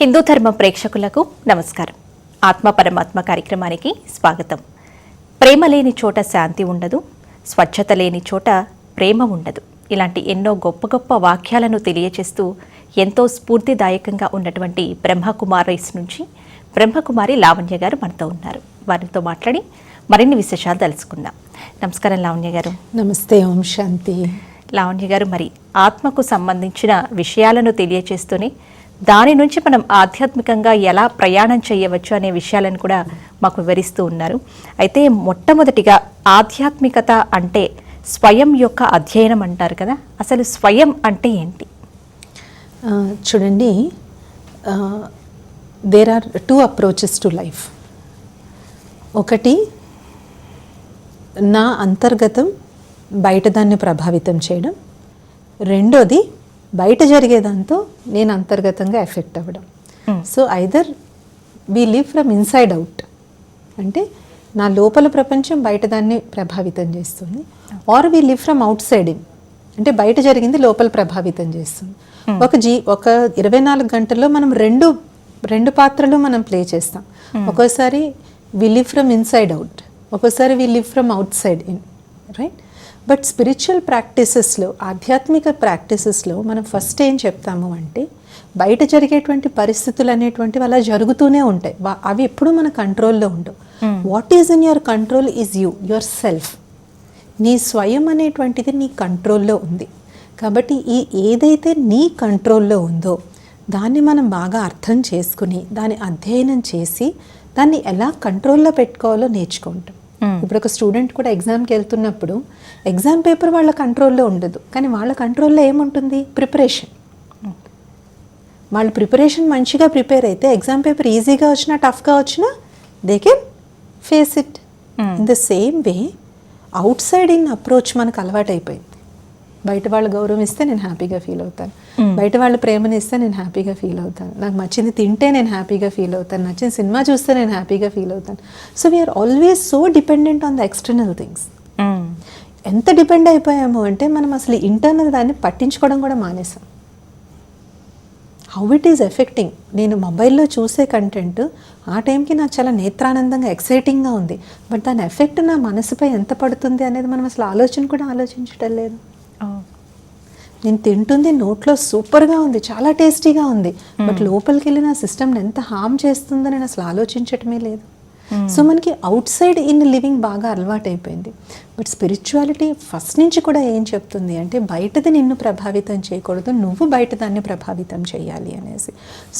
హిందూ ధర్మ ప్రేక్షకులకు నమస్కారం. ఆత్మ పరమాత్మ కార్యక్రమానికి స్వాగతం. ప్రేమ లేని చోట శాంతి ఉండదు స్వచ్ఛత లేని చోట ప్రేమ ఉండదు. ఇలాంటి ఎన్నో గొప్ప గొప్ప వాక్యాలను తెలియచేస్తూ ఎంతో స్ఫూర్తిదాయకంగా ఉన్నటువంటి బ్రహ్మకుమారీస్ నుంచి బ్రహ్మకుమారి లావణ్య గారు మనతో ఉన్నారు. వారితో మాట్లాడి మరిన్ని విశేషాలు తెలుసుకుందాం. నమస్కారం లావణ్య గారు. నమస్తే ఓం శాంతి. లావణ్య గారు మరి ఆత్మకు సంబంధించిన విషయాలను తెలియచేస్తూనే దాని నుంచి మనం ఆధ్యాత్మికంగా ఎలా ప్రయాణం చేయవచ్చు అనే విషయాలను కూడా మాకు వివరిస్తూ ఉన్నారు. అయితే మొట్టమొదటిగా ఆధ్యాత్మికత అంటే స్వయం యొక్క అధ్యయనం అంటారు కదా. అసలు స్వయం అంటే ఏంటి? చూడండి. There are two approaches to life ఒకటి నా అంతర్గతం బయట దాన్ని ప్రభావితం చేయడం. రెండోది బయట జరిగేదాంతో నేను అంతర్గతంగా ఎఫెక్ట్ అవ్వడం. So either we live from inside out అంటే నా లోపల ప్రపంచం బయట దాన్ని ప్రభావితం చేస్తుంది. Or we live from outside in అంటే బయట జరిగింది లోపల ప్రభావితం చేస్తుంది. ఒక జీ ఒక ఇరవై నాలుగు గంటల్లో మనం రెండు రెండు పాత్రలు మనం ప్లే చేస్తాం. ఒక్కోసారి we live from inside out ఒక్కోసారి we live from outside in right but spiritual ప్రాక్టీసెస్లో ఆధ్యాత్మిక ప్రాక్టీసెస్లో మనం ఫస్ట్ ఏం చెప్తాము అంటే బయట జరిగేటువంటి పరిస్థితులు అనేటువంటివి అలా జరుగుతూనే ఉంటాయి. అవి ఎప్పుడూ మన కంట్రోల్లో ఉండవు. What is in your control is you yourself నీ స్వయం అనేటువంటిది నీ కంట్రోల్లో ఉంది. కాబట్టి ఈ ఏదైతే నీ కంట్రోల్లో ఉందో దాన్ని మనం బాగా అర్థం చేసుకుని దాన్ని అధ్యయనం చేసి దాన్ని ఎలా కంట్రోల్లో పెట్టుకోవాలో నేర్చుకుంటాం. ఇప్పుడు ఒక స్టూడెంట్ కూడా ఎగ్జామ్కి వెళ్తున్నప్పుడు ఎగ్జామ్ పేపర్ వాళ్ళ కంట్రోల్లో ఉండదు. కానీ వాళ్ళ కంట్రోల్లో ఏముంటుంది? ప్రిపరేషన్ వాళ్ళు ప్రిపరేషన్ మంచిగా ప్రిపేర్ అయితే ఎగ్జామ్ పేపర్ ఈజీగా వచ్చినా టఫ్గా వచ్చినా they can face it in the same way outside in approach మనకు అలవాటైపోయింది. బయట వాళ్ళు గౌరవం ఇస్తే నేను హ్యాపీగా ఫీల్ అవుతాను. బయట వాళ్ళు ప్రేమని ఇస్తే నేను హ్యాపీగా ఫీల్ అవుతాను. నాకు నచ్చింది తింటే నేను హ్యాపీగా ఫీల్ అవుతాను. నచ్చిన సినిమా చూస్తే నేను హ్యాపీగా ఫీల్ అవుతాను. So we're always so dependent on the external things ఎంత డిపెండ్ అయిపోయాము అంటే మనం అసలు ఇంటర్నల్ దాన్ని పట్టించుకోవడం కూడా మానేసాం. హౌ ఇట్ ఈజ్ ఎఫెక్టింగ్ నేను మొబైల్లో చూసే కంటెంట్ ఆ టైంకి నాకు చాలా నేత్రానందంగా ఎక్సైటింగ్గా ఉంది. బట్ దాని ఎఫెక్ట్ నా మనసుపై ఎంత పడుతుంది అనేది మనం అసలు ఆలోచన కూడా ఆలోచించడం లేదు. నేను తింటుంది నోట్లో సూపర్గా ఉంది చాలా టేస్టీగా ఉంది. బట్ లోపలికి వెళ్ళి నా సిస్టమ్ని ఎంత హామ్ చేస్తుందో నేను అసలు ఆలోచించటమే లేదు. సో మనకి అవుట్ సైడ్ ఇన్ లివింగ్ బాగా అలవాటైపోయింది. బట్ స్పిరిచువాలిటీ ఫస్ట్ నుంచి కూడా ఏం చెప్తుంది అంటే బయటది నిన్ను ప్రభావితం చేయకూడదు నువ్వు బయట దాన్ని ప్రభావితం చేయాలి అనేసి.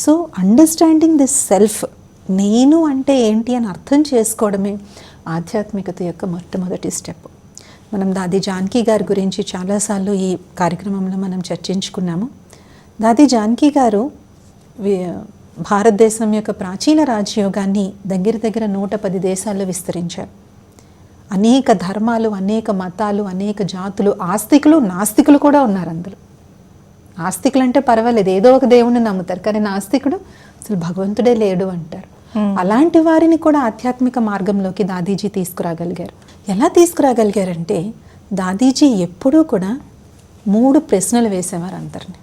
సో అండర్స్టాండింగ్ దిస్ సెల్ఫ్ నేను అంటే ఏంటి అని అర్థం చేసుకోవడమే ఆధ్యాత్మికత యొక్క మొట్టమొదటి స్టెప్ మనం దాది జానకి గారి గురించి చాలాసార్లు ఈ కార్యక్రమంలో మనం చర్చించుకున్నాము. దాది జానకి గారు భారతదేశం యొక్క ప్రాచీన రాజయోగాన్ని దగ్గర దగ్గర నూట పది దేశాల్లో విస్తరించారు. అనేక ధర్మాలు అనేక మతాలు అనేక జాతులు ఆస్తికులు నాస్తికులు కూడా ఉన్నారు అందులో. ఆస్తికులు అంటే పర్వాలేదు ఏదో ఒక దేవుణ్ణి నమ్ముతారు కానీ నాస్తికుడు అసలు భగవంతుడే లేడు అంటారు. అలాంటి వారిని కూడా ఆధ్యాత్మిక మార్గంలోకి దాదీజీ తీసుకురాగలిగారు. ఎలా తీసుకురాగలిగారంటే దాదీజీ ఎప్పుడూ కూడా మూడు ప్రశ్నలు వేసేవారు అందరిని.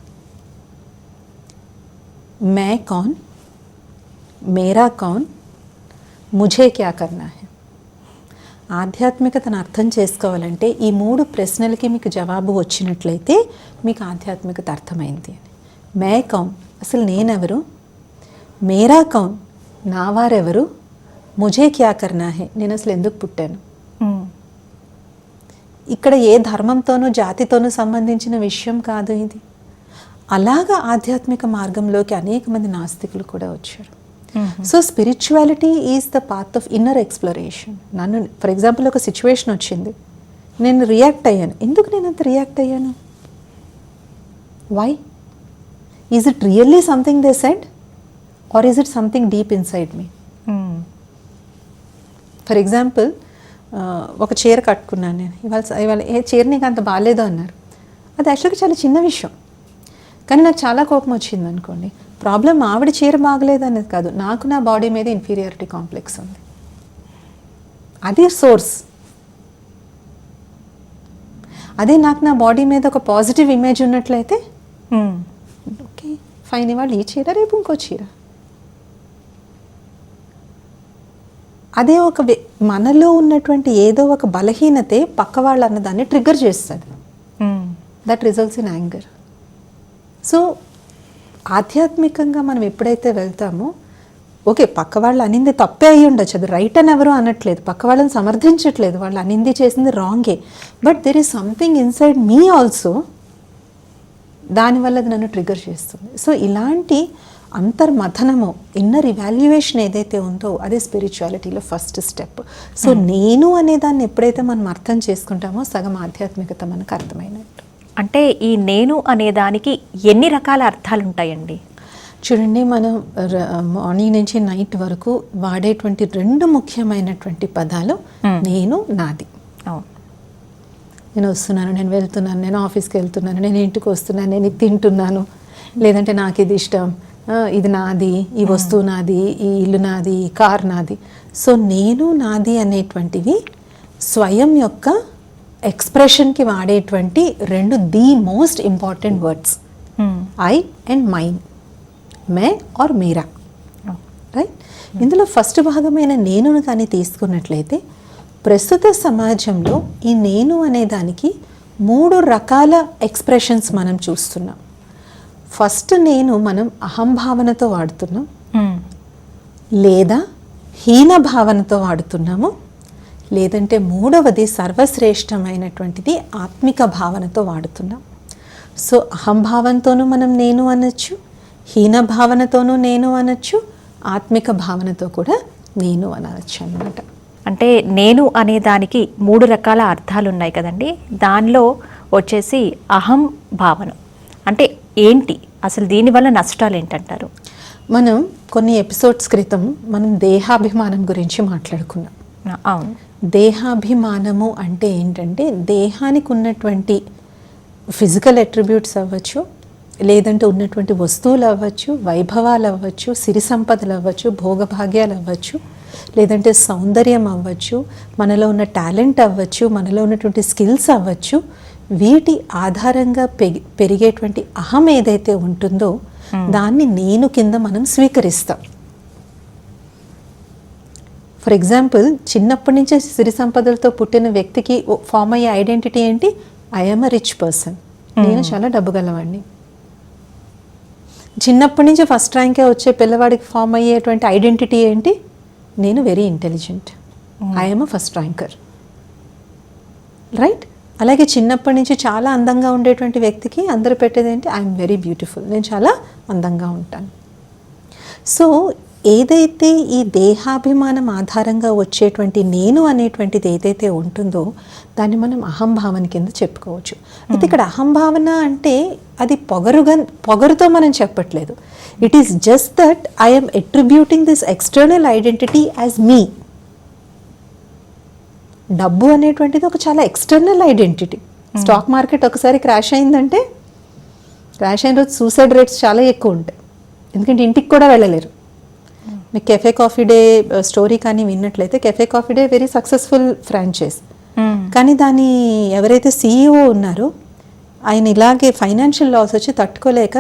మే కౌన్ మేరా కౌన్ ముఝే క్యా కర్నా హే? ఆధ్యాత్మికతను అర్థం చేసుకోవాలంటే ఈ మూడు ప్రశ్నలకి మీకు జవాబు వచ్చినట్లయితే మీకు ఆధ్యాత్మికత అర్థమైంది అని. మే కౌన్ అసలు నేనెవరు? మేరా కౌన్ నా వారెవరు? ముఝే క్యా కర్నా హే? నేను అసలు ఎందుకు పుట్టాను? ఇక్కడ ఏ ధర్మంతోనూ జాతితోనూ సంబంధించిన విషయం కాదు ఇది. అలాగా ఆధ్యాత్మిక మార్గంలోకి అనేక మంది నాస్తికులు కూడా వచ్చారు. So spirituality is the path of inner exploration. నన్ను ఫర్ ఎగ్జాంపుల్ ఒక సిచ్యువేషన్ వచ్చింది. నేను రియాక్ట్ అయ్యాను. ఎందుకు నేను అంత రియాక్ట్ అయ్యాను? Why? Is it really something they said? Or is it something deep inside me? For example ఒక చీర కట్టుకున్నాను నేను. ఇవాళ ఇవాళ ఏ చీర నీకు అంత బాగాలేదు అన్నారు. అది యాక్చువల్గా చాలా చిన్న విషయం. కానీ నాకు చాలా కోపం వచ్చింది అనుకోండి. ప్రాబ్లం ఆవిడ చీర బాగలేదు అనేది కాదు. నాకు నా బాడీ మీద ఇన్ఫీరియారిటీ కాంప్లెక్స్ ఉంది. అది సోర్స్. అదే నాకు నా బాడీ మీద ఒక పాజిటివ్ ఇమేజ్ ఉన్నట్లయితే ఓకే ఫైన్ ఇవాళ ఈ చీర రేపు ఇంకో చీర. అదే ఒక మనలో ఉన్నటువంటి ఏదో ఒక బలహీనతే పక్క వాళ్ళు అన్నదాన్ని ట్రిగ్గర్ చేస్తుంది. That results in anger so ఆధ్యాత్మికంగా మనం ఎప్పుడైతే వెళ్తామో ఓకే పక్క వాళ్ళు అనింది తప్పే అయి ఉండొచ్చు. అది రైట్ అని ఎవరు అనట్లేదు. పక్క వాళ్ళని సమర్థించట్లేదు. వాళ్ళు అనింది చేసింది రాంగే but there is something inside me also దానివల్ల అది నన్ను ట్రిగర్ చేస్తుంది. సో ఇలాంటి అంతర్మథనము ఇన్నర్ ఇవాల్యుయేషన్ ఏదైతే ఉందో అదే స్పిరిచువాలిటీలో ఫస్ట్ స్టెప్ సో నేను అనే దాన్ని ఎప్పుడైతే మనం అర్థం చేసుకుంటామో సగం ఆధ్యాత్మికత మనకు అర్థమైనట్టు. అంటే ఈ నేను అనే దానికి ఎన్ని రకాల అర్థాలు ఉంటాయండి? చూడండి మనం మార్నింగ్ నుంచి నైట్ వరకు వాడేటువంటి రెండు ముఖ్యమైనటువంటి పదాలు నేను నాది. అవును. నేను వస్తున్నాను నేను వెళ్తున్నాను నేను ఆఫీస్కి వెళ్తున్నాను నేను ఇంటికి వస్తున్నాను నేను ఇది తింటున్నాను లేదంటే నాకు ఇది ఇష్టం ఇది నాది ఈ వస్తువు నాది ఈ ఇల్లు నాది ఈ కార్ నాది. సో నేను నాది అనేటువంటివి స్వయం యొక్క ఎక్స్ప్రెషన్కి వాడేటువంటి రెండు the most important words. Hmm. I and mine May are మీరా. అవును. రైట్? ఇందులో ఫస్ట్ భాగమైన నేనును కానీ తీసుకున్నట్లయితే ప్రస్తుత సమాజంలో ఈ నేను అనే దానికి మూడు రకాల ఎక్స్ప్రెషన్స్ మనం చూస్తున్నాం. ఫస్ట్ నేను మనం అహంభావనతో వాడుతున్నాం. మ్మ్. లేదా హీన భావనతో వాడుతున్నాము. లేదంటే మూడవది సర్వశ్రేష్టమైనటువంటిది ఆత్మిక భావనతో వాడుతున్నాం. సో అహంభావంతోనూ మనం నేను అనొచ్చు హీన భావనతోనూ నేను అనొచ్చు ఆత్మిక భావనతో కూడా నేను అనవచ్చు అన్నమాట. అంటే నేను అనే దానికి మూడు రకాల అర్థాలు ఉన్నాయి కదండి. దానిలో వచ్చేసి అహం భావన. అంటే ఏంటి? అసలు దీనివల్ల నష్టాలు ఏంటంటారు? మనం కొన్ని ఎపిసోడ్స్ క్రితం మనం దేహాభిమానం గురించి మాట్లాడుకున్నాం. అవును. దేహాభిమానము అంటే ఏంటంటే దేహానికి ఉన్నటువంటి ఫిజికల్ అట్రిబ్యూట్స్ అవ్వచ్చు లేదంటే ఉన్నటువంటి వస్తువులు అవ్వచ్చు వైభవాలు అవ్వచ్చు సిరి సంపదలు అవ్వచ్చు భోగభాగ్యాలు అవ్వచ్చు లేదంటే సౌందర్యం అవ్వచ్చు మనలో ఉన్న టాలెంట్ అవ్వచ్చు మనలో ఉన్నటువంటి స్కిల్స్ అవ్వచ్చు వీటి ఆధారంగా పెరిగేటువంటి అహం ఏదైతే ఉంటుందో దాన్ని నేను కింద మనం స్వీకరిస్తాం. ఫర్ ఎగ్జాంపుల్ చిన్నప్పటి నుంచే సిరి సంపదలతో పుట్టిన వ్యక్తికి ఫామ్ అయ్యే ఐడెంటిటీ ఏంటి? ఐఎమ్ అ రిచ్ పర్సన్ నేను చాలా డబ్బు గలవాడిని చిన్నప్పటి నుంచి ఫస్ట్ ర్యాంకే వచ్చే పిల్లవాడికి ఫామ్ అయ్యేటువంటి ఐడెంటిటీ ఏంటి? నేను very intelligent I'm a first ranker right అలాగే చిన్నప్పటి నుంచి చాలా అందంగా ఉండేటువంటి వ్యక్తికి అందరూ పెట్టేది ఏంటి? I'm very beautiful. నేను చాలా అందంగా ఉంటాను. సో ఏదైతే ఈ దేహాభిమానం ఆధారంగా వచ్చేటువంటి నేను అనేటువంటిది ఏదైతే ఉంటుందో దాన్ని మనం అహంభావన కింద చెప్పుకోవచ్చు. అయితే ఇక్కడ అహంభావన అంటే అది పొగరుగా పొగరుతో మనం చెప్పట్లేదు. It is just that I'm attributing this external identity as me డబ్బు అనేటువంటిది ఒక చాలా ఎక్స్టర్నల్ ఐడెంటిటీ స్టాక్ మార్కెట్ ఒకసారి క్రాష్ అయిందంటే క్రాష్ అయిన రోజు సూసైడ్ రేట్స్ చాలా ఎక్కువ ఉంటాయి. ఎందుకంటే ఇంటికి కూడా వెళ్ళలేరు. మీకు కెఫే కాఫీ డే స్టోరీ కానీ విన్నట్లయితే Cafe Coffee Day very successful franchise. కానీ దాని ఎవరైతే సీఈఓ ఉన్నారో ఆయన ఇలాగే ఫైనాన్షియల్ లాస్ వచ్చి తట్టుకోలేక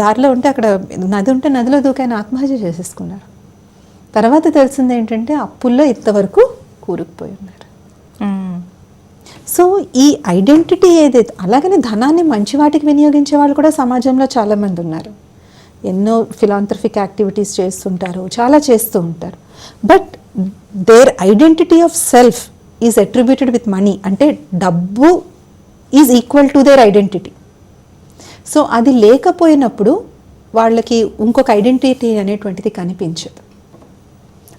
దారిలో ఉంటే అక్కడ నది ఉంటే నదిలో దూకి ఆయన ఆత్మహత్య చేసేసుకున్నారు. తర్వాత తెలిసింది ఏంటంటే అప్పుల్లో ఇంతవరకు కూరుకుపోయి ఉన్నారు. సో ఈ ఐడెంటిటీ ఏదైతే అలాగనే ధనాన్ని మంచి వాటికి వినియోగించే వాళ్ళు కూడా సమాజంలో చాలామంది ఉన్నారు. ఎన్నో ఫిలాంథ్రఫిక్ యాక్టివిటీస్ చేస్తుంటారు చాలా చేస్తూ ఉంటారు. But their identity of self is attributed with money అంటే డబ్బు is equal to their identity so అది లేకపోయినప్పుడు వాళ్ళకి ఇంకొక ఐడెంటిటీ అనేటువంటిది కనిపించదు.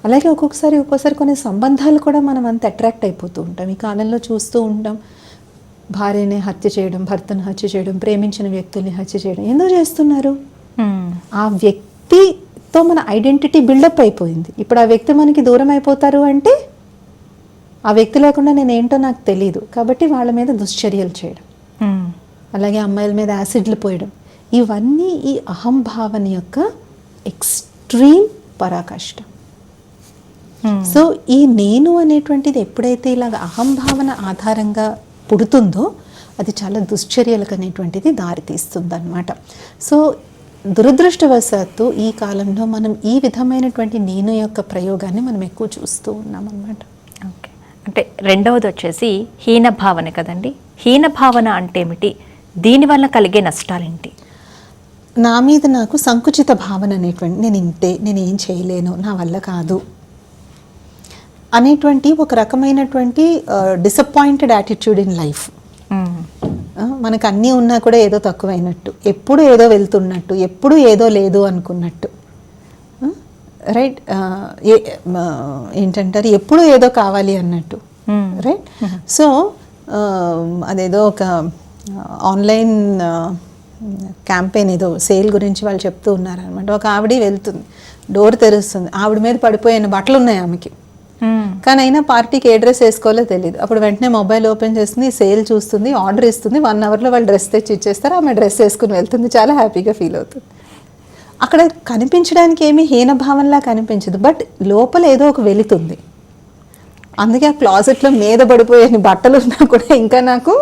అలాగే ఒక్కొక్కసారి ఒక్కోసారి కొన్ని సంబంధాలు కూడా మనం అంత అట్రాక్ట్ అయిపోతూ ఉంటాం. ఈ కాలంలో చూస్తూ ఉంటాం. భార్యని హత్య చేయడం భర్తను హత్య చేయడం ప్రేమించిన వ్యక్తుల్ని హత్య చేయడం. ఎందుకు చేస్తున్నారు. ఆ వ్యక్తితో మన ఐడెంటిటీ బిల్డప్ అయిపోయింది. ఇప్పుడు ఆ వ్యక్తి మనకి దూరం అయిపోతారు అంటే ఆ వ్యక్తి లేకుండా నేను ఏంటో నాకు తెలియదు కాబట్టి వాళ్ళ మీద దుశ్చర్యలు చేయడం. అలాగే అమ్మాయిల మీద యాసిడ్లు పోయడం. ఇవన్నీ ఈ అహంభావన యొక్క ఎక్స్ట్రీమ్ పరాకాష్ట. సో ఈ నేను అనేటువంటిది ఎప్పుడైతే ఇలాగ అహంభావన ఆధారంగా పుడుతుందో అది చాలా దుశ్చర్యలకు అనేటువంటిది దారితీస్తుంది అనమాట సో దురదృష్టవశాత్తు ఈ కాలంలో మనం ఈ విధమైనటువంటి నేను యొక్క ప్రయోగాన్ని మనం ఎక్కువ చూస్తూ ఉన్నాం అన్నమాట ఓకే. అంటే రెండవది వచ్చేసి హీన భావన కదండి. హీన భావన అంటే ఏమిటి? దీనివల్ల కలిగే నష్టాలేంటి? నా మీద నాకు సంకుచిత భావన అనేటువంటి నేను ఇంతే నేను ఏం చేయలేను నా వల్ల కాదు అనేటువంటి ఒక రకమైనటువంటి డిసప్పాయింటెడ్ యాటిట్యూడ్ ఇన్ లైఫ్. మనకు అన్నీ ఉన్నా కూడా ఏదో తక్కువైనట్టు ఎప్పుడు ఏదో వెళ్తున్నట్టు ఎప్పుడు ఏదో లేదు అనుకున్నట్టు. రైట్ ఏంటంటారు? ఎప్పుడు ఏదో కావాలి అన్నట్టు. రైట్ సో అదేదో ఒక ఆన్లైన్ క్యాంపెయిన్ ఏదో సేల్ గురించి వాళ్ళు చెప్తూ ఉన్నారనమాట ఒక ఆవిడ వెళ్తుంది డోర్ తెరుస్తుంది ఆవిడ మీద పడిపోయిన బట్టలు ఉన్నాయి ఆమెకి. కానీ అయినా పార్టీకి ఏ డ్రెస్ వేసుకోవాలో తెలియదు అప్పుడు వెంటనే మొబైల్ ఓపెన్ చేస్తుంది సేల్ చూస్తుంది ఆర్డర్ ఇస్తుంది. వన్ అవర్లో వాళ్ళు డ్రెస్ తెచ్చి ఇచ్చేస్తారు. ఆమె డ్రెస్ వేసుకుని వెళ్తుంది. చాలా హ్యాపీగా ఫీల్ అవుతుంది. అక్కడ కనిపించడానికి ఏమీ హీనభావంలా కనిపించదు. బట్ లోపల ఏదో ఒక వెలుతుంది. అందుకే ఆ క్లాజెట్లో మీద పడిపోయే బట్టలు ఉన్నా కూడా ఇంకా నాకు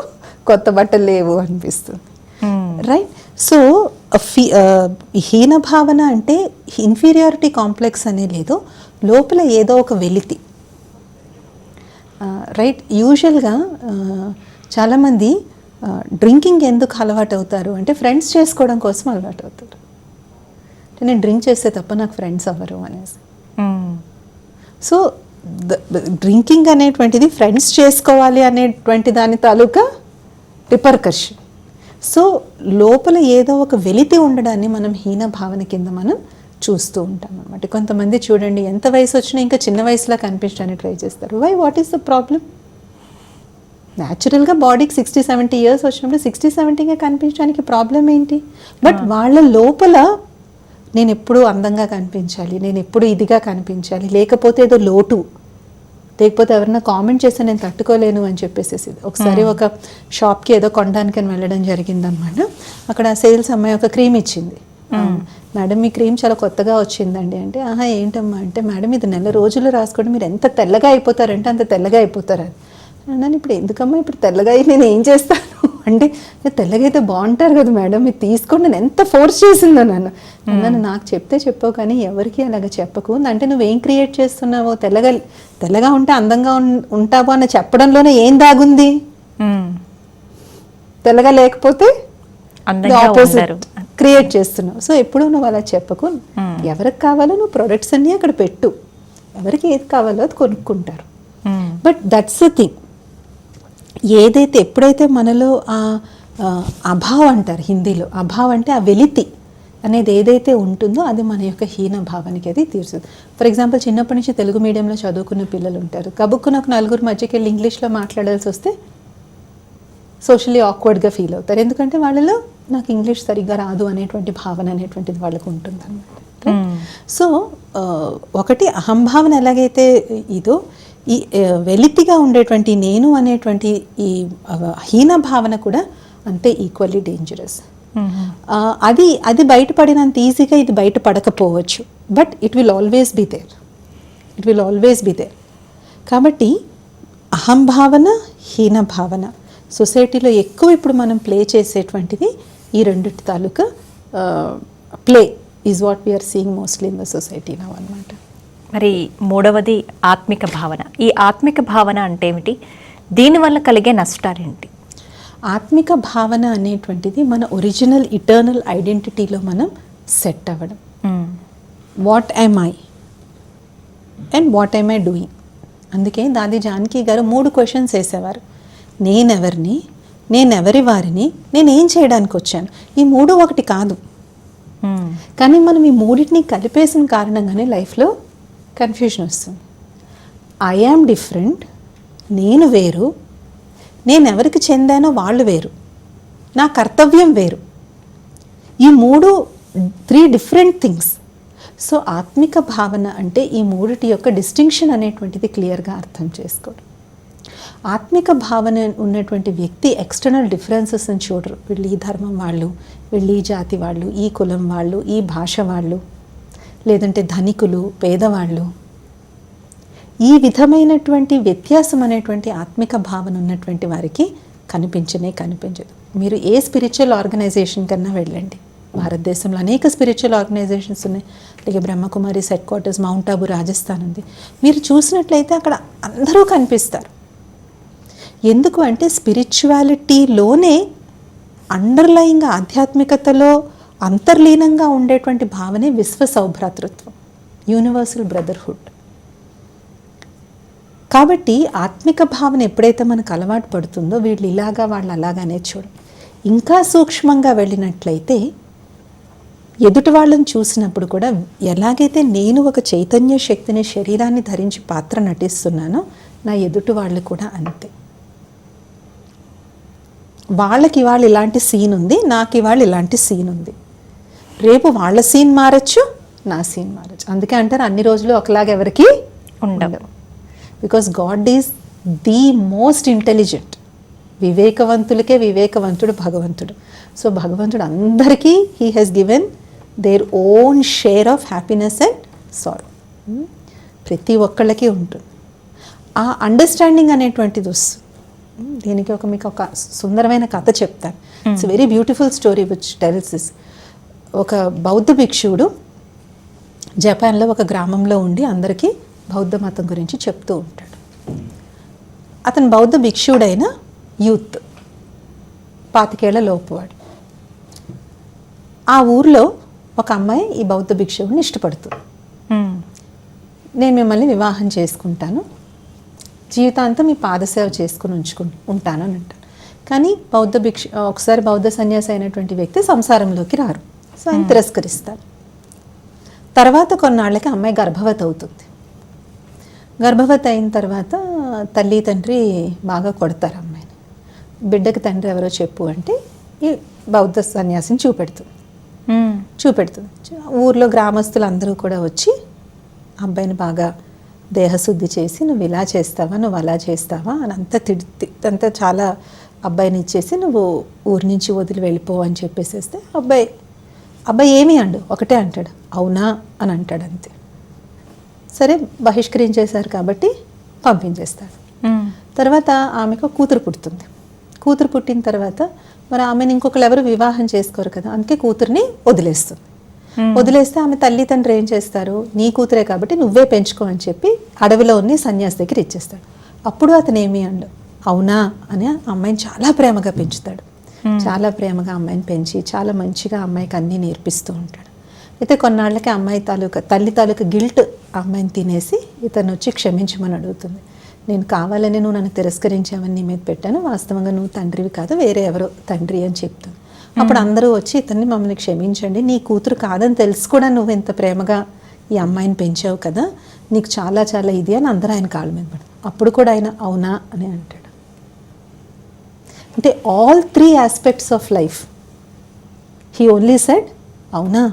కొత్త బట్టలు లేవు అనిపిస్తుంది. రైట్ సో హీన భావన అంటే ఇన్ఫీరియారిటీ కాంప్లెక్స్ అనే లేదు. లోపల ఏదో ఒక వెలితి. రైట్ యూజువల్గా చాలామంది డ్రింకింగ్ ఎందుకు అలవాటు అవుతారు అంటే ఫ్రెండ్స్ చేసుకోవడం కోసం అలవాటు అవుతారు అంటే నేను డ్రింక్ చేస్తే తప్ప నాకు ఫ్రెండ్స్ అవ్వరు అనేసి. సో డ్రింకింగ్ అనేటువంటిది ఫ్రెండ్స్ చేసుకోవాలి అనేటువంటి దాని తాలూకా రిపర్కర్షన్ సో లోపల ఏదో ఒక వెలితి ఉండడాన్ని మనం హీన భావన కింద మనం చూస్తూ ఉంటాం అనమాట కొంతమంది చూడండి ఎంత వయసు వచ్చినా ఇంకా చిన్న వయసులా కనిపించడానికి ట్రై చేస్తారు. Why what is the problem న్యాచురల్గా బాడీకి సిక్స్టీ సెవెంటీ ఇయర్స్ వచ్చినప్పుడు సిక్స్టీ సెవెంటీగా కనిపించడానికి ప్రాబ్లం ఏంటి? బట్ వాళ్ళ లోపల నేను ఎప్పుడూ అందంగా కనిపించాలి నేను ఎప్పుడు ఇదిగా కనిపించాలి లేకపోతే ఏదో లోటు. లేకపోతే ఎవరైనా కామెంట్ చేస్తే నేను తట్టుకోలేను అని చెప్పేసి ఒకసారి ఒక షాప్కి ఏదో కొనడానికి వెళ్ళడం జరిగిందనమాట. అక్కడ సేల్స్ అమ్మాయి ఒక క్రీమ్ ఇచ్చింది. మేడం మీ క్రీమ్ చాలా కొత్తగా వచ్చిందండి. అంటే ఆహా ఏంటమ్మా? అంటే మేడం ఇది నెల రోజులు రాసుకోండి మీరు ఎంత తెల్లగా అయిపోతారంటే అంత తెల్లగా అయిపోతారు అని. అన్నాను ఇప్పుడు ఎందుకమ్మా ఇప్పుడు తెల్లగా అయ్యి నేను ఏం చేస్తాను? అంటే "మీరు తెల్లగా అయితే బాగుంటారు కదా మేడం మీరు తీసుకోండి. నేను ఎంత ఫోర్స్ చేసిందో నన్ను. నన్ను నాకు చెప్తే చెప్పావు కానీ ఎవరికి అలాగ చెప్పకు. అంటే నువ్వేం క్రియేట్ చేస్తున్నావో? తెల్లగా తెల్లగా ఉంటే అందంగా ఉంటావు అని చెప్పడంలోనే ఏం దాగుంది. తెల్లగా లేకపోతే క్రియేట్ చేస్తున్నావు. సో ఎప్పుడు నువ్వు అలా చెప్పకు. ఎవరికి కావాలో నువ్వు ప్రొడక్ట్స్ అన్నీ అక్కడ పెట్టు. ఎవరికి ఏది కావాలో అది కొనుక్కుంటారు. బట్ దట్స్ ద థింగ్ ఏదైతే ఎప్పుడైతే మనలో ఆ అభావ్ అంటారు హిందీలో అభావ్ అంటే ఆ వెలితి అనేది ఏదైతే ఉంటుందో అది మన యొక్క హీన భావానికి అది తీరుస్తుంది. ఫర్ ఎగ్జాంపుల్ చిన్నప్పటి నుంచి తెలుగు మీడియంలో చదువుకున్న పిల్లలు ఉంటారు. కబుక్కున ఒక నలుగురు మధ్యకి వెళ్ళి ఇంగ్లీష్లో మాట్లాడాల్సి వస్తే సోషల్లీ ఆక్వర్డ్గా ఫీల్ అవుతారు. ఎందుకంటే వాళ్ళలో నాకు ఇంగ్లీష్ సరిగ్గా రాదు అనేటువంటి భావన అనేటువంటిది వాళ్ళకు ఉంటుంది మ్మ్. సో ఆ, ఒకటి అహంభావన ఎలాగైతే ఇదో ఈ వెలితిగా ఉండేటువంటి నేను అనేటువంటి ఈ హీన భావన కూడా అంతే ఈక్వల్లీ డేంజరస్ మ్మ్. అది అది బయటపడినంత ఈజీగా ఇది బయటపడకపోవచ్చు. But it will always be there it will always be there కాబట్టి అహంభావన హీన భావన సొసైటీలో ఎక్కువ ఇప్పుడు మనం ప్లే చేసేటువంటిది ఈ రెండిటి తాలూకా play is what we're seeing mostly in the society now అనమాట మరి మూడవది ఆత్మిక భావన. ఈ ఆత్మిక భావన అంటే ఏమిటి? దీనివల్ల కలిగే నష్టాలేంటి ఆత్మిక భావన అనేటువంటిది మన ఒరిజినల్ ఇటర్నల్ ఐడెంటిటీలో మనం సెట్ అవ్వడం. What I'm I and what I'm I doing అందుకే దాది జానకి గారు మూడు క్వశ్చన్స్ వేసేవారు. నేనెవరిని నేనెవరి వారిని నేను ఏం చేయడానికి వచ్చాను? ఈ మూడు ఒకటి కాదు. కానీ మనం ఈ మూడింటిని కలిపేసిన కారణంగానే లైఫ్లో కన్ఫ్యూజన్ వస్తుంది. ఐ యామ్ డిఫరెంట్ నేను వేరు నేను ఎవరికి చెందానో వాళ్ళు వేరు నా కర్తవ్యం వేరు. ఈ మూడు త్రీ డిఫరెంట్ థింగ్స్ సో ఆత్మిక భావన అంటే ఈ మూడిటి యొక్క డిస్టింక్షన్ అనేటువంటిది క్లియర్గా అర్థం చేసుకోవడం. ఆత్మిక భావన ఉన్నటువంటి వ్యక్తి ఎక్స్టర్నల్ డిఫరెన్సెస్ని చూడరు. వీళ్ళు ఈ ధర్మం వాళ్ళు వీళ్ళు ఈ జాతి వాళ్ళు ఈ కులం వాళ్ళు ఈ భాష వాళ్ళు లేదంటే ధనికులు పేదవాళ్ళు. ఈ విధమైనటువంటి వ్యత్యాసం అనేటువంటి ఆత్మిక భావన ఉన్నటువంటి వారికి కనిపించనే కనిపించదు. మీరు ఏ స్పిరిచువల్ ఆర్గనైజేషన్ కన్నా వెళ్ళండి. భారతదేశంలో అనేక స్పిరిచువల్ ఆర్గనైజేషన్స్ ఉన్నాయి. అలాగే Brahmakumari set quarters Mount Abu Rajasthan ఉంది. మీరు చూసినట్లయితే అక్కడ అందరూ కనిపిస్తారు. ఎందుకు అంటే స్పిరిచువాలిటీలోనే అండర్లయింగ్ ఆధ్యాత్మికతలో అంతర్లీనంగా ఉండేటువంటి భావనే విశ్వ సౌభ్రాతృత్వం యూనివర్సల్ బ్రదర్హుడ్ కాబట్టి ఆత్మిక భావన ఎప్పుడైతే మనకు అలవాటు పడుతుందో వీళ్ళు ఇలాగా వాళ్ళు అలాగానే చూడు. ఇంకా సూక్ష్మంగా వెళ్ళినట్లయితే ఎదుటి వాళ్ళని చూసినప్పుడు కూడా ఎలాగైతే నేను ఒక చైతన్య శక్తిని శరీరాన్ని ధరించి పాత్ర నటిస్తున్నానో నా ఎదుటి వాళ్ళు కూడా అంతే. వాళ్ళకి ఇవాళ ఇలాంటి సీన్ ఉంది నాకు ఇవాళ ఇలాంటి సీన్ ఉంది. రేపు వాళ్ళ సీన్ మారచ్చు నా సీన్ మారచ్చు. అందుకే అంటారు అన్ని రోజులు ఒకలాగా ఎవరికి ఉండవు. Because God is the most intelligent వివేకవంతులకే వివేకవంతుడు భగవంతుడు. సో భగవంతుడు అందరికీ he he's given their own share of happiness and sorrow ప్రతి ఒక్కళ్ళకి ఉంటుంది. ఆ అండర్స్టాండింగ్ అనేటువంటిది వస్తుంది. దీనికి ఒక మీకు ఒక సుందరమైన కథ చెప్తాను. It's very beautiful story which tells this ఒక బౌద్ధ భిక్షువుడు జపాన్లో ఒక గ్రామంలో ఉండి అందరికీ బౌద్ధ మతం గురించి చెప్తూ ఉంటాడు. అతను బౌద్ధ భిక్షువుడైన యూత్ పాతికేళ్ళ లోపువాడు ఆ ఊర్లో ఒక అమ్మాయి ఈ బౌద్ధ భిక్షువుని ఇష్టపడుతుంది. నేను మిమ్మల్ని వివాహం చేసుకుంటాను. జీవితాంతం మీ పాదసేవ చేసుకుని ఉంచుకు ఉంటాను అని అంటాను కానీ బౌద్ధ భిక్ష ఒకసారి బౌద్ధ సన్యాసి అయినటువంటి వ్యక్తి సంసారంలోకి రారు. సో ఆయన తిరస్కరిస్తారు. తర్వాత కొన్నాళ్ళకి అమ్మాయి గర్భవతి అవుతుంది. గర్భవతి అయిన తర్వాత తల్లి తండ్రి బాగా కొడతారు అమ్మాయిని. బిడ్డకి తండ్రి ఎవరో చెప్పు అంటే ఈ బౌద్ధ సన్యాసిని చూపెడుతుంది. చూపెడుతుంది. ఊర్లో గ్రామస్తులు అందరూ కూడా వచ్చి అబ్బాయిని బాగా దేహశుద్ధి చేసి నువ్వు ఇలా చేస్తావా? నువ్వు అలా చేస్తావా? అని అంతా తిడి అంతా చాలా అబ్బాయిని ఇచ్చేసి నువ్వు ఊరి నుంచి వదిలి వెళ్ళిపో అని చెప్పేసేస్తే అబ్బాయి అబ్బాయి ఏమీ అండు ఒకటే అంటాడు అవునా? అని అంటాడు అంతే. సరే బహిష్కరించేశారు కాబట్టి పంపించేస్తాడు మ్మ్. తర్వాత ఆమెకు కూతురు పుడుతుంది. కూతురు పుట్టిన తర్వాత మరి ఆమెను ఇంకొకరు ఎవరు వివాహం చేసుకోరు కదా అందుకే కూతుర్ని వదిలేస్తుంది. వదిలేస్తే ఆమె తల్లి తండ్రి ఏం చేస్తారు? నీ కూతురే కాబట్టి నువ్వే పెంచుకో అని చెప్పి అడవిలో ఉన్న సన్యాసి దగ్గర ఇచ్చేస్తాడు. అప్పుడు అతను ఏమి అండు? అవునా అని అమ్మాయిని చాలా ప్రేమగా పెంచుతాడు. చాలా ప్రేమగా అమ్మాయిని పెంచి చాలా మంచిగా అమ్మాయికి అన్నీ నేర్పిస్తూ ఉంటాడు. అయితే కొన్నాళ్ళకి అమ్మాయి తాలూకా తల్లి తాలూకా గిల్ట్ అమ్మాయిని తినేసి ఇతను వచ్చి క్షమించమని అడుగుతుంది. నేను కావాలని నువ్వు నన్ను తిరస్కరించావని నీ మీద పెట్టాను వాస్తవంగా నువ్వు తండ్రివి కాదు వేరే ఎవరో తండ్రి అని చెప్తాను అప్పుడు అందరూ వచ్చి ఇతన్ని మమ్మల్ని క్షమించండి. నీ కూతురు కాదని తెలుసు కూడా నువ్వు ఇంత ప్రేమగా ఈ అమ్మాయిని పెంచావు కదా. నీకు చాలా చాలా ఇది అని అందరూ ఆయన కాళ్ళ మీద పడతారు అప్పుడు కూడా ఆయన అవునా? అని అంటాడు. అంటే all three aspects of life he only said అవునా.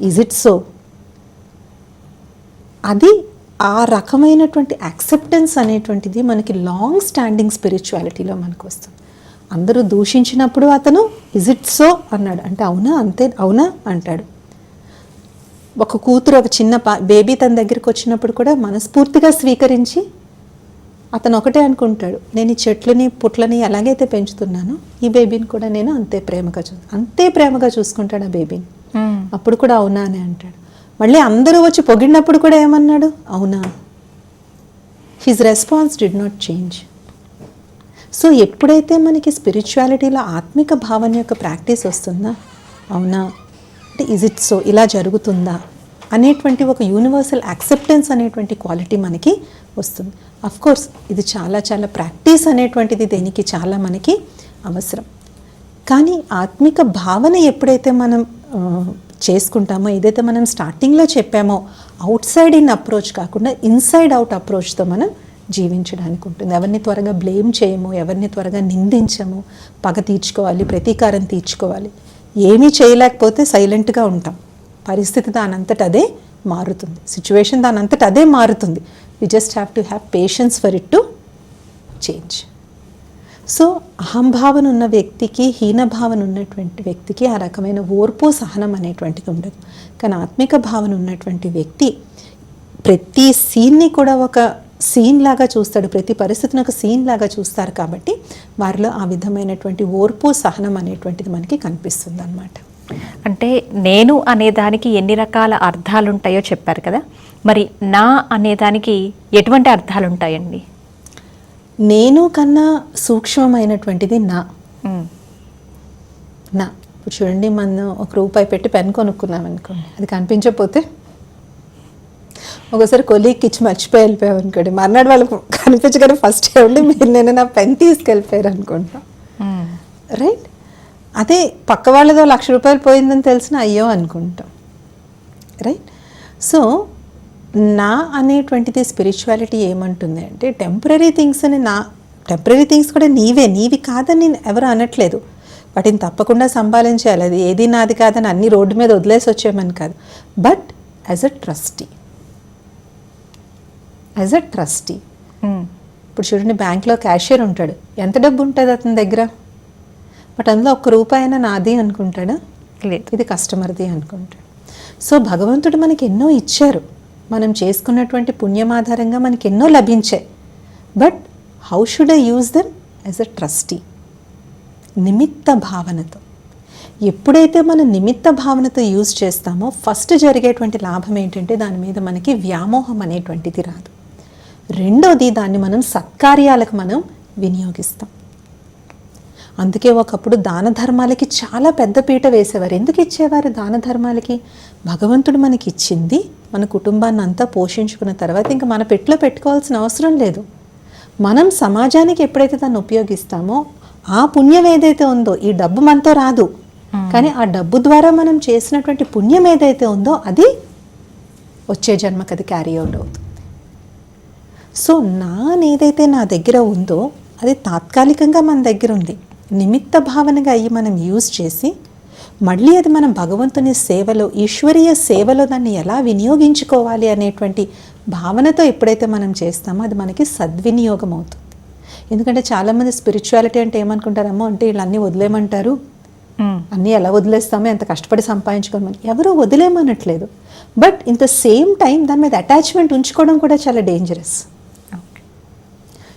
ఈజ్ ఇట్ సో అది ఆ రకమైనటువంటి యాక్సెప్టెన్స్ అనేటువంటిది మనకి లాంగ్ స్టాండింగ్ స్పిరిచువాలిటీలో మనకు వస్తుంది. అందరూ దూషించినప్పుడు అతను ఇజ్ ఇట్ సో అన్నాడు. అంటే అవునా? అంతే అవునా? అంటాడు. ఒక కూతురు ఒక చిన్న బేబీ తన దగ్గరికి వచ్చినప్పుడు కూడా మనస్ఫూర్తిగా స్వీకరించి అతను ఒకటే అనుకుంటాడు నేను ఈ చెట్లని పుట్లని ఎలాగైతే పెంచుతున్నానో ఈ బేబీని కూడా నేను అంతే ప్రేమగా చూ అంతే ప్రేమగా చూసుకుంటాడు ఆ బేబీని. అప్పుడు కూడా అవునా అని అంటాడు. మళ్ళీ అందరూ వచ్చి పొగిడినప్పుడు కూడా ఏమన్నాడు? అవునా. His response did not change so ఎప్పుడైతే మనకి స్పిరిచువాలిటీలో ఆత్మిక భావన యొక్క ప్రాక్టీస్ వస్తుందా? అవునా? అంటే ఇజ్ ఇట్ సో ఇలా జరుగుతుందా? అనేటువంటి ఒక యూనివర్సల్ యాక్సెప్టెన్స్ అనేటువంటి క్వాలిటీ మనకి వస్తుంది. కోర్స్ ఇది చాలా చాలా ప్రాక్టీస్ అనేటువంటిది దేనికి చాలా మనకి అవసరం. కానీ ఆత్మిక భావన ఎప్పుడైతే మనం చేసుకుంటామో ఏదైతే మనం స్టార్టింగ్లో చెప్పామో అవుట్ సైడ్ ఇన్ అప్రోచ్ కాకుండా ఇన్సైడ్ అవుట్ అప్రోచ్తో మనం జీవించడానికి ఉంటుంది. ఎవరిని త్వరగా బ్లేమ్ చేయము ఎవరిని త్వరగా నిందించము పగ తీర్చుకోవాలి ప్రతీకారం తీర్చుకోవాలి. ఏమీ చేయలేకపోతే సైలెంట్గా ఉంటాం. పరిస్థితి దానంతట అదే మారుతుంది. సిచ్యువేషన్ దానంతట అదే మారుతుంది. We just have to have patience for it to change so అహంభావన ఉన్న వ్యక్తికి హీనభావన ఉన్నటువంటి వ్యక్తికి ఆ రకమైన ఓర్పు సహనం అనేటువంటిది ఉండదు. కానీ ఆత్మిక భావన ఉన్నటువంటి వ్యక్తి ప్రతి సీన్ని కూడా ఒక సీన్ లాగా చూస్తాడు. ప్రతి పరిస్థితిని ఒక సీన్ లాగా చూస్తారు కాబట్టి వారిలో ఆ విధమైనటువంటి ఓర్పు సహనం అనేటువంటిది మనకి కనిపిస్తుంది అనమాట అంటే నేను అనేదానికి ఎన్ని రకాల అర్థాలు ఉంటాయో చెప్పారు కదా. మరి నా అనేదానికి ఎటువంటి అర్థాలు ఉంటాయండి నేను కన్నా సూక్ష్మమైనటువంటిది నా. నా. ఇప్పుడు చూడండి మనం ఒక రూపాయి పెట్టి పెన్ కొనుక్కున్నాం అనుకోండి అది కనిపించకపోతే ఒకసారి కొలీగ్కి ఇచ్చి మర్చిపోయి వెళ్ళిపోయాం అనుకోండి. మర్నాడు వాళ్ళకి కనిపించగానే ఫస్ట్ ఏమండి మీరు నేను నా పెన్ తీసుకెళ్ళిపోయారు అనుకుంటా. రైట్ అదే పక్క వాళ్ళదో లక్ష రూపాయలు పోయిందని తెలిసిన అయ్యో అనుకుంటాం. రైట్ సో నా అనేటువంటిది స్పిరిచువాలిటీ ఏమంటుంది అంటే టెంపరీ థింగ్స్ అని నా టెంపరీ థింగ్స్ కూడా నీవే నీవి కాదని నేను ఎవరు అనట్లేదు. వాటిని తప్పకుండా సంపాదించాలి అది ఏది నాది కాదని అన్ని రోడ్డు మీద వదిలేసి వచ్చేయమని కాదు. But as a trustee as a trustee. ఇప్పుడు చూడండి బ్యాంక్లో క్యాషియర్ ఉంటాడు. ఎంత డబ్బు ఉంటుంది అతని దగ్గర? బట్ అందులో ఒక్క రూపాయి అయినా నాది అనుకుంటాడా? లేదు. ఇది కస్టమర్ది అనుకుంటాడు. సో భగవంతుడు మనకి ఎన్నో ఇచ్చారు. మనం చేసుకున్నటువంటి పుణ్యం ఆధారంగా మనకి ఎన్నో లభించాయి. But how should I use them? As a trustee. నిమిత్త భావనతో. ఎప్పుడైతే మనం నిమిత్త భావనతో యూజ్ చేస్తామో ఫస్ట్ జరిగేటువంటి లాభం ఏంటంటే దాని మీద మనకి వ్యామోహం అనేటువంటిది రాదు. రెండోది దాన్ని మనం సత్కార్యాలకు మనం వినియోగిస్తాం. అందుకే ఒకప్పుడు దాన ధర్మాలకి చాలా పెద్ద పీట వేసేవారు. ఎందుకు ఇచ్చేవారు దాన ధర్మాలకి? భగవంతుడు మనకి ఇచ్చింది మన కుటుంబాన్ని అంతా పోషించుకున్న తర్వాత ఇంకా మన పెట్టులో పెట్టుకోవాల్సిన అవసరం లేదు. మనం సమాజానికి ఎప్పుడైతే దాన్ని ఉపయోగిస్తామో ఆ పుణ్యం ఏదైతే ఉందో ఈ డబ్బు మనతో రాదు. కానీ ఆ డబ్బు ద్వారా మనం చేసినటువంటి పుణ్యం ఏదైతే ఉందో అది వచ్చే జన్మకి అది క్యారీ అవుట్ అవుతుంది. సో నా ఏదైతే నా దగ్గర ఉందో అది తాత్కాలికంగా మన దగ్గర ఉంది. నిమిత్త భావనగా అయ్యి మనం యూజ్ చేసి మళ్ళీ అది మనం భగవంతుని సేవలో ఈశ్వరీయ సేవలో దాన్ని ఎలా వినియోగించుకోవాలి అనేటువంటి భావనతో ఎప్పుడైతే మనం చేస్తామో అది మనకి సద్వినియోగం అవుతుంది. ఎందుకంటే చాలామంది స్పిరిచువాలిటీ అంటే ఏమనుకుంటారమ్మో అంటే వీళ్ళన్నీ వదిలేయమంటారు. ఉమ్, అన్నీ ఎలా వదిలేస్తామో ఎంత కష్టపడి సంపాదించుకోమని. ఎవరో వదిలేమనట్లేదు but in the same time దాని మీద అటాచ్మెంట్ ఉంచుకోవడం కూడా చాలా dangerous.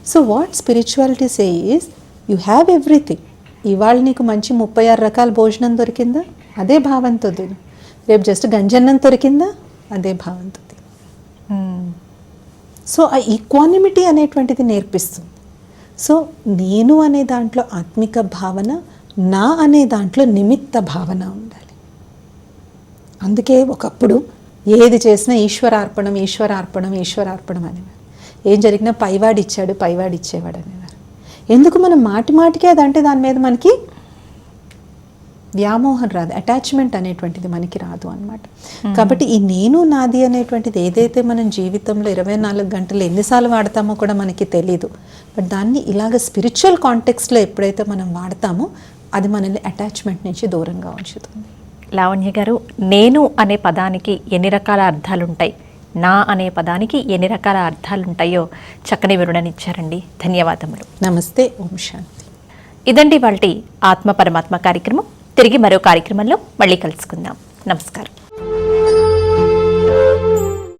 So what spirituality say is you have everything ఇవాళ నీకు మంచి ముప్పై ఆరు రకాల భోజనం దొరికిందా? అదే భావంతో తిను. రేపు జస్ట్ గంజన్నం దొరికిందా? అదే భావంతో తిను. Hmm. సో ఆ ఈక్వానిమిటీ అనేటువంటిది నేర్పిస్తుంది. సో నేను అనే దాంట్లో ఆత్మిక భావన నా అనే దాంట్లో నిమిత్త భావన ఉండాలి. అందుకే ఒకప్పుడు ఏది చేసినా ఈశ్వరార్పణం ఈశ్వరార్పణం ఈశ్వరార్పణం అనేవారు ఏం జరిగినా పైవాడు ఇచ్చాడు పైవాడు ఇచ్చేవాడు అనేవారు. ఎందుకు మనం మాటి మాటికి అదంటే దాని మీద మనకి వ్యామోహం రాదు అటాచ్మెంట్ అనేటువంటిది మనకి రాదు అన్నమాట. కాబట్టి ఈ నేను నాది అనేటువంటిది ఏదైతే మనం జీవితంలో ఇరవై నాలుగు గంటలు ఎన్నిసార్లు వాడతామో కూడా మనకి తెలీదు. బట్ దాన్ని ఇలాగ స్పిరిచువల్ కాంటెక్స్లో ఎప్పుడైతే మనం వాడతామో అది మనల్ని అటాచ్మెంట్ నుంచి దూరంగా ఉంచుతుంది. లావణ్య గారు నేను అనే పదానికి ఎన్ని రకాల అర్థాలు ఉంటాయి నా అనే పదానికి ఎన్ని రకాల అర్థాలు ఉంటాయో చక్కని వివరణనిచ్చారండి ధన్యవాదములు. నమస్తే ఓం శాంతి. ఇదండి వాళ్ళ ఆత్మ పరమాత్మ కార్యక్రమం. తిరిగి మరో కార్యక్రమంలో మళ్ళీ కలుసుకుందాం. నమస్కారం.